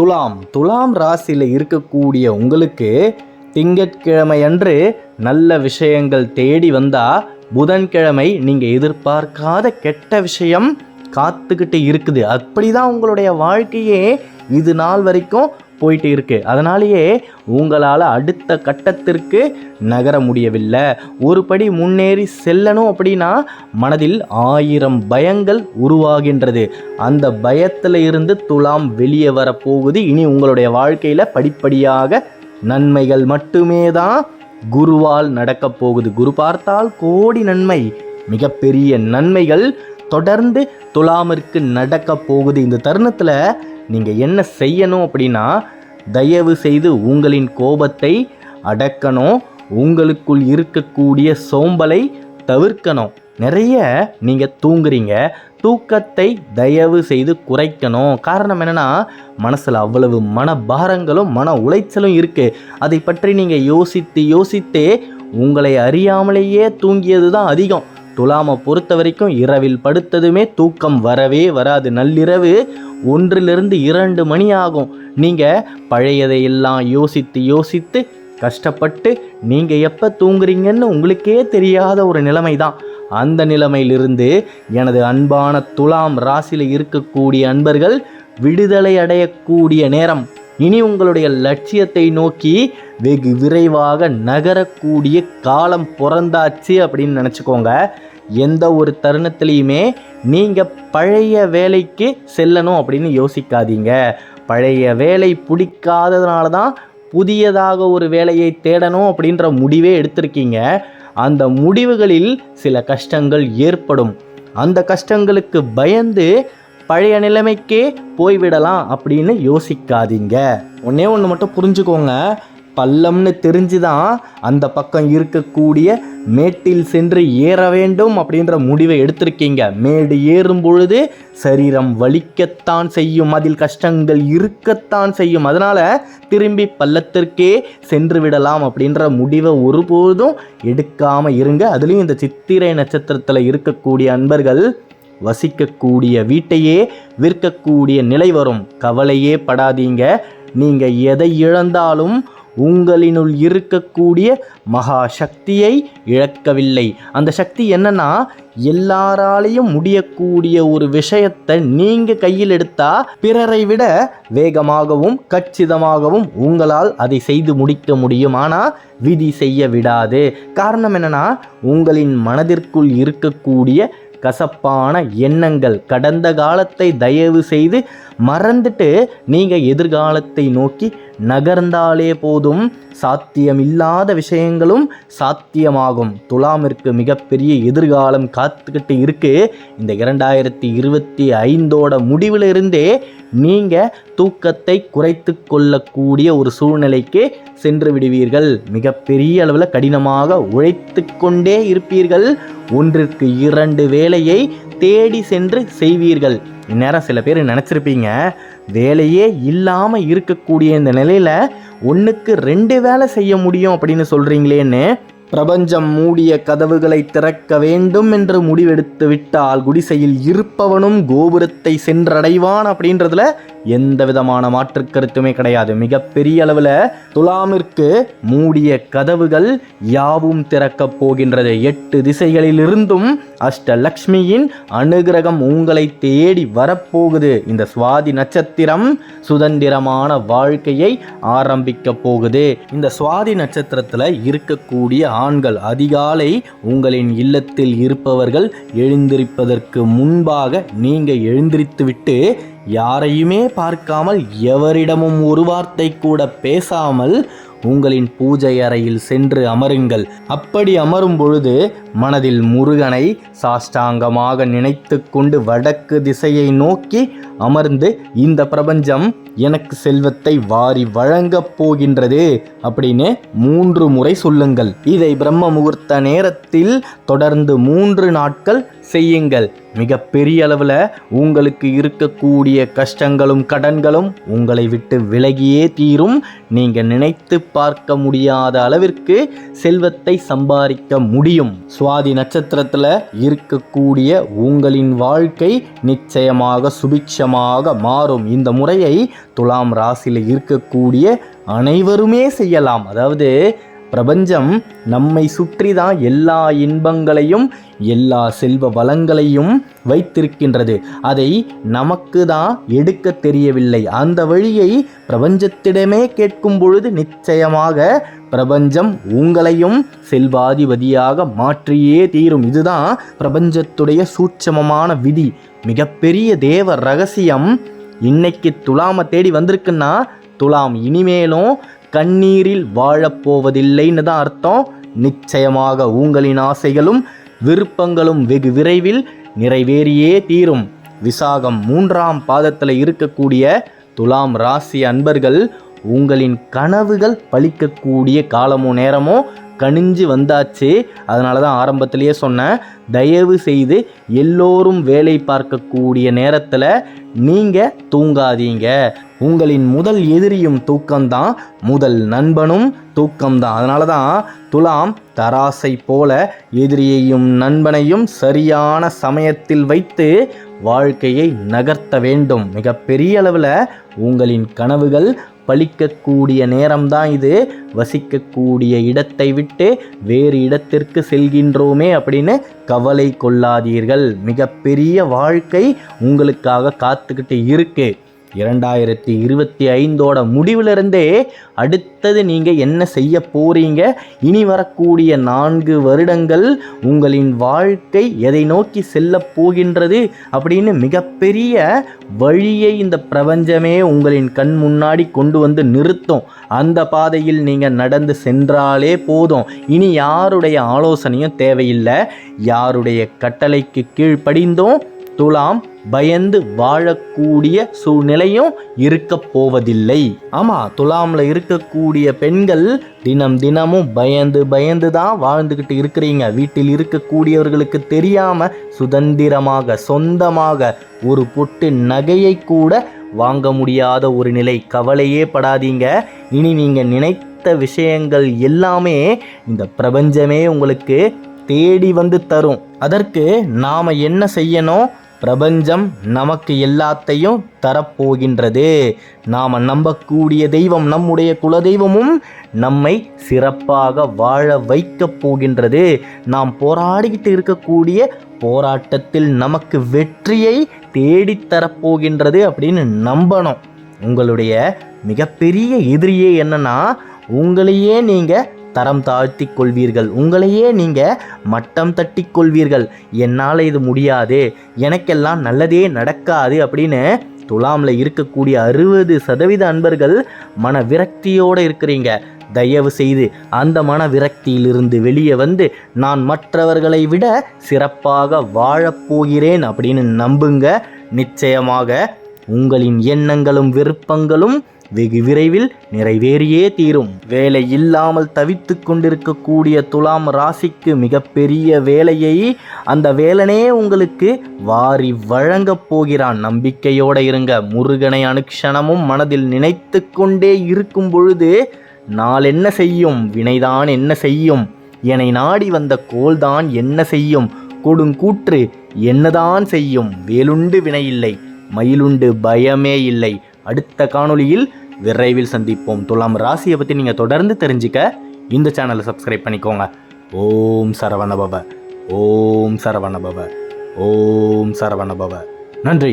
துலாம். துலாம் ராசியில் இருக்கக்கூடிய உங்களுக்கு திங்கட்கிழமை அன்று நல்ல விஷயங்கள் தேடி வந்தால் புதன்கிழமை நீங்கள் எதிர்பார்க்காத கெட்ட விஷயம் காத்துக்கிட்டு இருக்குது. அப்படி தான் உங்களுடைய வாழ்க்கையே இது நாள் வரைக்கும் போயிட்டு இருக்குது அதனாலேயே உங்களால் அடுத்த கட்டத்திற்கு நகர முடியவில்லை. ஒரு படி முன்னேறி செல்லணும் அப்படின்னா மனதில் ஆயிரம் பயங்கள் உருவாகின்றது. அந்த பயத்தில் இருந்து துலாம் வெளியே வரப்போகுது. இனி உங்களுடைய வாழ்க்கையில் படிப்படியாக நன்மைகள் மட்டுமே தான் குருவால் நடக்கப் போகுது குரு பார்த்தால் கோடி நன்மை மிகப்பெரிய நன்மைகள் தொடர்ந்து துலாமிற்கு நடக்க போகுது. இந்த தருணத்தில் நீங்கள் என்ன செய்யணும் அப்படின்னா தயவு செய்து உங்களின் கோபத்தை அடக்கணும். உங்களுக்குள் இருக்கக்கூடிய சோம்பலை தவிர்க்கணும். நிறைய நீங்கள் தூங்குறீங்க. தூக்கத்தை தயவு செய்து குறைக்கணும். காரணம் என்னென்னா மனசில் அவ்வளவு மனபாரங்களும் மன உளைச்சலும் இருக்குது அதை பற்றி நீங்கள் யோசித்து யோசித்தே உங்களை அறியாமலேயே தூங்கியது தான் அதிகம். துலாமை பொறுத்த வரைக்கும் இரவில் படுத்ததுமே தூக்கம் வரவே வராது. நள்ளிரவு ஒன்றிலிருந்து இரண்டு மணி ஆகும் நீங்கள் பழையதையெல்லாம் யோசித்து யோசித்து கஷ்டப்பட்டு நீங்கள் எப்போ தூங்குறீங்கன்னு உங்களுக்கே தெரியாத ஒரு நிலைமை தான் அந்த நிலைமையிலிருந்து எனது அன்பான துலாம் ராசியில் இருக்கக்கூடிய அன்பர்கள் விடுதலை அடையக்கூடிய நேரம். இனி உங்களுடைய லட்சியத்தை நோக்கி வெகு விரைவாக நகரக்கூடிய காலம் பிறந்தாச்சு அப்படின்னு நினச்சிக்கோங்க. எந்த ஒரு தருணத்துலேயுமே நீங்கள் பழைய வேலைக்கு செல்லணும் அப்படின்னு யோசிக்காதீங்க. பழைய வேலை பிடிக்காததுனால தான் புதியதாக ஒரு வேலையை தேடணும் அப்படின்ற முடிவே எடுத்திருக்கீங்க. அந்த முடிவுகளில் சில கஷ்டங்கள் ஏற்படும். அந்த கஷ்டங்களுக்கு பயந்து பழைய நிலைமைக்கே போய்விடலாம் அப்படின்னு யோசிக்காதீங்க. ஒன்றே ஒன்று மட்டும் புரிஞ்சுக்கோங்க. பள்ளம்னு தெரிஞ்சுதான் அந்த பக்கம் இருக்கக்கூடிய மேட்டில் சென்று ஏற வேண்டும் அப்படின்ற முடிவை எடுத்திருக்கீங்க. மேடு ஏறும் பொழுது சரீரம் வலிக்கத்தான் செய்யும். அதில் கஷ்டங்கள் இருக்கத்தான் செய்யும். அதனால் திரும்பி பள்ளத்திற்கே சென்று விடலாம் அப்படின்ற முடிவை ஒருபோதும் எடுக்காமல் இருங்க. அதுலேயும் இந்த சித்திரை நட்சத்திரத்தில் இருக்கக்கூடிய அன்பர்கள் வசிக்கக்கூடிய வீட்டையே விற்கக்கூடிய நிலை வரும். கவலையே படாதீங்க. நீங்கள் எதை இழந்தாலும் உங்களினுள் இருக்கக்கூடிய மகா சக்தியை இழக்கவில்லை. அந்த சக்தி என்னன்னா எல்லாராலையும் முடியக்கூடிய ஒரு விஷயத்தை நீங்க கையில் எடுத்தா பிறரை விட வேகமாகவும் கச்சிதமாகவும் உங்களால் அதை செய்து முடிக்க முடியும். ஆனா விதி செய்ய விடாது. காரணம் என்னன்னா உங்களின் மனதிற்குள் இருக்கக்கூடிய கசப்பான எண்ணங்கள் கடந்த காலத்தை தயவு செய்து மறந்துட்டு நீங்கள் எதிர்காலத்தை நோக்கி நகர்ந்தாலே போதும். சாத்தியமில்லாத விஷயங்களும் சாத்தியமாகும். துலாமிற்கு மிகப்பெரிய எதிர்காலம் காத்துக்கிட்டு இருக்கு. இந்த இரண்டாயிரத்தி இருபத்தி ஐந்தோட முடிவிலிருந்தே நீங்கள் தூக்கத்தை குறைத்து கொள்ளக்கூடிய ஒரு சூழ்நிலைக்கு சென்று விடுவீர்கள். மிகப்பெரிய அளவில் கடினமாக உழைத்து கொண்டே இருப்பீர்கள். ஒன்றிற்கு இரண்டு வேலையை தேடி சென்று செய்வீர்கள். இந்நேரம் சில பேர் நினச்சிருப்பீங்க வேலையே இல்லாமல் இருக்கக்கூடிய இந்த நிலையில் ஒன்றுக்கு ரெண்டு வேலை செய்ய முடியும் அப்படின்னு சொல்கிறீங்களேன்னு பிரபஞ்சம் மூடிய கதவுகளை திறக்க வேண்டும் என்று முடிவெடுத்து விட்டால் குடிசையில் இருப்பவனும் கோபுரத்தை சென்றடைவான் அப்படின்றதுல எந்த விதமான மாற்று கருத்துமே கிடையாது. மிகப்பெரிய அளவில் துலாமிற்கு மூடிய கதவுகள் யாவும் திறக்கப் போகின்றது. எட்டு திசைகளிலிருந்தும் அஷ்டலக்ஷ்மியின் அனுகிரகம் உங்களை தேடி வரப்போகுது. இந்த சுவாதி நட்சத்திரம் சுதந்திரமான வாழ்க்கையை ஆரம்பிக்க போகுது. இந்த சுவாதி நட்சத்திரத்தில் இருக்கக்கூடிய ஆண்கள் அதிகாலை உங்களின் இல்லத்தில் இருப்பவர்கள் எழுந்திருப்பதற்கு முன்பாக நீங்கள் எழுந்திருத்துவிட்டு யாரையுமே பார்க்காமல் எவரிடமும் ஒரு வார்த்தை கூட பேசாமல் உங்களின் பூஜை அறையில் சென்று அமருங்கள். அப்படி அமரும் பொழுது மனதில் முருகனை சாஷ்டாங்கமாக நினைத்து கொண்டு வடக்கு திசையை நோக்கி அமர்ந்து இந்த பிரபஞ்சம் எனக்கு செல்வத்தை வாரி வழங்கப் போகின்றது அப்படின்னு மூன்று முறை சொல்லுங்கள். இதை பிரம்ம முகூர்த்த நேரத்தில் தொடர்ந்து மூன்று நாட்கள் செய்யுங்கள். மிக பெரிய அளவில் உங்களுக்கு இருக்கக்கூடிய கஷ்டங்களும் கடன்களும் உங்களை விட்டு விலகியே தீரும். நீங்கள் நினைத்து எதிர்பார்க்க முடியாத அளவிற்கு செல்வத்தை சம்பாதிக்க முடியும். சுவாதி நட்சத்திரத்தில் இருக்கக்கூடிய உங்களின் வாழ்க்கை நிச்சயமாக சுபிக்ஷமாக மாறும். இந்த முறையை துலாம் ராசியில் இருக்கக்கூடிய அனைவருமே செய்யலாம். அதாவது பிரபஞ்சம் நம்மை சுற்றி தான் எல்லா இன்பங்களையும் எல்லா செல்வ வளங்களையும் வைத்திருக்கின்றது. அதை நமக்கு தான் எடுக்க தெரியவில்லை. அந்த வழியை பிரபஞ்சத்திடமே கேட்கும் பொழுது நிச்சயமாக பிரபஞ்சம் உங்களையும் செல்வாதிபதியாக மாற்றியே தீரும். இதுதான் பிரபஞ்சத்துடைய சூட்சமமான விதி. மிகப்பெரிய தேவ ரகசியம் இன்னைக்கு துலாமை தேடி வந்திருக்குன்னா துலாம் இனிமேலும் கண்ணீரில் வாழப்போவதில்லைன்னு தான் அர்த்தம். நிச்சயமாக உங்களின் ஆசைகளும் விருப்பங்களும் வெகு விரைவில் நிறைவேறியே தீரும். விசாகம் மூன்றாம் பாதத்தில் இருக்கக்கூடிய துலாம் ராசி அன்பர்கள் உங்களின் கனவுகள் பழிக்கக்கூடிய காலமோ நேரமோ கணிஞ்சு வந்தாச்சு. அதனால தான் ஆரம்பத்திலேயே சொன்னேன் தயவு செய்து எல்லோரும் வேலை பார்க்கக்கூடிய நேரத்தில் நீங்கள் தூங்காதீங்க. உங்களின் முதல் எதிரியும் தூக்கம்தான் முதல் நண்பனும் தூக்கம்தான். அதனால தான் துலாம் தராசை போல எதிரியையும் நண்பனையும் சரியான சமயத்தில் வைத்து வாழ்க்கையை நகர்த்த வேண்டும். மிகப்பெரிய அளவில் உங்களின் கனவுகள் பலிக்கக்கூடிய நேரம்தான் இது. வசிக்கக்கூடிய இடத்தை விட்டு வேறு இடத்திற்கு செல்கின்றோமே அப்படின்னு கவலை கொள்ளாதீர்கள். மிகப்பெரிய வாழ்க்கை உங்களுக்காக காத்துக்கிட்டு இருக்குது இரண்டாயிரத்தி இருபத்தி ஐந்தோட முடிவிலிருந்தே அடுத்தது நீங்கள் என்ன செய்ய போறீங்க? இனி வரக்கூடிய நான்கு வருடங்கள் உங்களின் வாழ்க்கை எதை நோக்கி செல்ல போகின்றது அப்படின்னு மிகப்பெரிய வழியை இந்த பிரபஞ்சமே உங்களின் கண் முன்னாடி கொண்டு வந்து நிறுத்தும். அந்த பாதையில் நீங்கள் நடந்து சென்றாலே போதும். இனி யாருடைய ஆலோசனையும் தேவையில்லை. யாருடைய கட்டளைக்கு கீழ்ப்படிந்தோம்? துலாம் பயந்து வாழக்கூடிய சூழ்நிலையும் இருக்க போவதில்லை. ஆமா துலாம்ல இருக்கக்கூடிய பெண்கள் தினம் தினமும் பயந்து பயந்து தான் வாழ்ந்துக்கிட்டு இருக்கிறீங்க. வீட்டில் இருக்கக்கூடியவர்களுக்கு தெரியாம சுதந்திரமாக சொந்தமாக ஒரு பொட்டு நகையை கூட வாங்க முடியாத ஒரு நிலை. கவலையே படாதீங்க. இனி நீங்க நினைத்த விஷயங்கள் எல்லாமே இந்த பிரபஞ்சமே உங்களுக்கு தேடி வந்து தரும். அதற்கு நாம என்ன செய்யணும்? பிரபஞ்சம் நமக்கு எல்லாத்தையும் தரப்போகின்றது. நாம் நம்பக்கூடிய தெய்வம் நம்முடைய குலதெய்வமும் நம்மை சிறப்பாக வாழ வைக்கப் போகின்றது. நாம் போராடிக்கிட்டு இருக்கக்கூடிய போராட்டத்தில் நமக்கு வெற்றியை தேடித்தரப்போகின்றது அப்படின்னு நம்பணும். உங்களுடைய மிகப்பெரிய எதிரியே என்னன்னா உங்களையே நீங்கள் தரம் தாழ்த்தி கொள்வீர்கள். உங்களையே நீங்கள் மட்டம் தட்டி கொள்வீர்கள். என்னால் இது முடியாது. எனக்கெல்லாம் நல்லதே நடக்காது அப்படின்னு துலாமில் இருக்கக்கூடிய அறுபது சதவீத அன்பர்கள் மன விரக்தியோடு இருக்கிறீங்க. தயவு செய்து அந்த மன விரக்தியிலிருந்து வெளியே வந்து நான் மற்றவர்களை விட சிறப்பாக வாழப்போகிறேன் அப்படின்னு நம்புங்க. நிச்சயமாக உங்களின் எண்ணங்களும் விருப்பங்களும் வெகு விரைவில் நிறைவேறியே தீரும். வேலை இல்லாமல் தவித்து கொண்டிருக்கக்கூடிய துலாம் ராசிக்கு மிகப்பெரிய வேலையை அந்த வேலனே உங்களுக்கு வாரி வழங்கப் போகிறான். நம்பிக்கையோடு இருங்க. முருகனை அனுக்ஷணமும் மனதில் நினைத்து கொண்டே இருக்கும் பொழுது நாள் என்ன செய்யும்? வினைதான் என்ன செய்யும்? என்னை நாடி வந்த கோல்தான் என்ன செய்யும்? கொடுங்கூற்று என்னதான் செய்யும்? வேலுண்டு வினையில்லை. மயிலுண்டு பயமே இல்லை. அடுத்த காணொளியில் விரைவில் சந்திப்போம். துலாம் ராசியை பற்றி நீங்கள் தொடர்ந்து தெரிஞ்சுக்க இந்த சேனலை சப்ஸ்கிரைப் பண்ணிக்கோங்க. ஓம் சரவணபவ. ஓம் சரவணபவ. ஓம் சரவணபவ. நன்றி.